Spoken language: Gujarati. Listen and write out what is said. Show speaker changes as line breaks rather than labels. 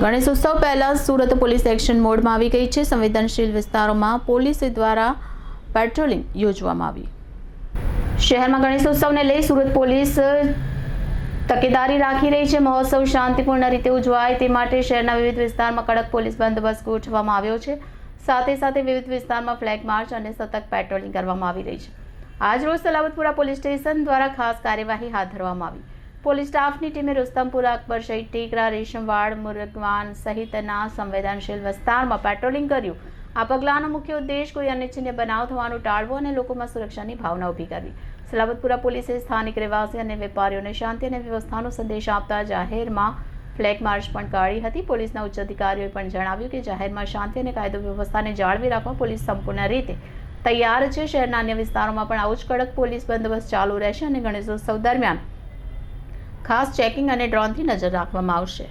ગણેશોત્સવ પહેલા સુરત પોલીસ એક્શન મોડમાં આવી ગઈ છે. સંવેદનશીલ વિસ્તારોમાં પોલીસ દ્વારા પેટ્રોલિંગ યોજવામાં આવી. શહેરમાં ગણેશોત્સવને લઈ સુરત પોલીસ તકેદારી રાખી રહી છે. મહોત્સવ શાંતિપૂર્ણ રીતે ઉજવાય તે માટે શહેરના વિવિધ વિસ્તારમાં કડક પોલીસ બંદોબસ્ત ગોઠવવામાં આવ્યો છે. સાથે સાથે વિવિધ વિસ્તારમાં ફ્લેગ માર્ચ અને સતત પેટ્રોલિંગ કરવામાં આવી રહી છે. આજ રોજ સલામતપુરા પોલીસ સ્ટેશન દ્વારા ખાસ કાર્યવાહી હાથ ધરવામાં આવી. પોલીસ સ્ટાફની ટીમે રુસ્તમપુરા અકબર શહીદ ટીકરા, રેશમવાડ, મુરગવાન સહિતના સંવેદનશીલ વિસ્તારમાં પેટ્રોલિંગ કર્યું. આ પગલાંનો મુખ્ય ઉદ્દેશ કોઈ અનિચ્છનીય બનાવ થવાનું ટાળવો અને લોકોમાં સુરક્ષાની ભાવના ઊભી કરવી. સલાબતપુરા પોલીસે સ્થાનિક રહેવાસી અને વેપારીઓને શાંતિ અને વ્યવસ્થાનો સંદેશ આપતા જાહેરમાં ફ્લેગ માર્ચ પણ કાઢી હતી. પોલીસના ઉચ્ચ અધિકારીઓએ પણ જણાવ્યું કે જાહેરમાં શાંતિ અને કાયદો વ્યવસ્થાને જાળવી રાખવા પોલીસ સંપૂર્ણ રીતે તૈયાર છે. શહેરના અન્ય વિસ્તારોમાં પણ આવું જ કડક પોલીસ બંદોબસ્ત ચાલુ રહેશે અને ગણેશોત્સવ દરમિયાન ખાસ ચેકિંગ અને ડ્રોનથી નજર રાખવામાં આવશે.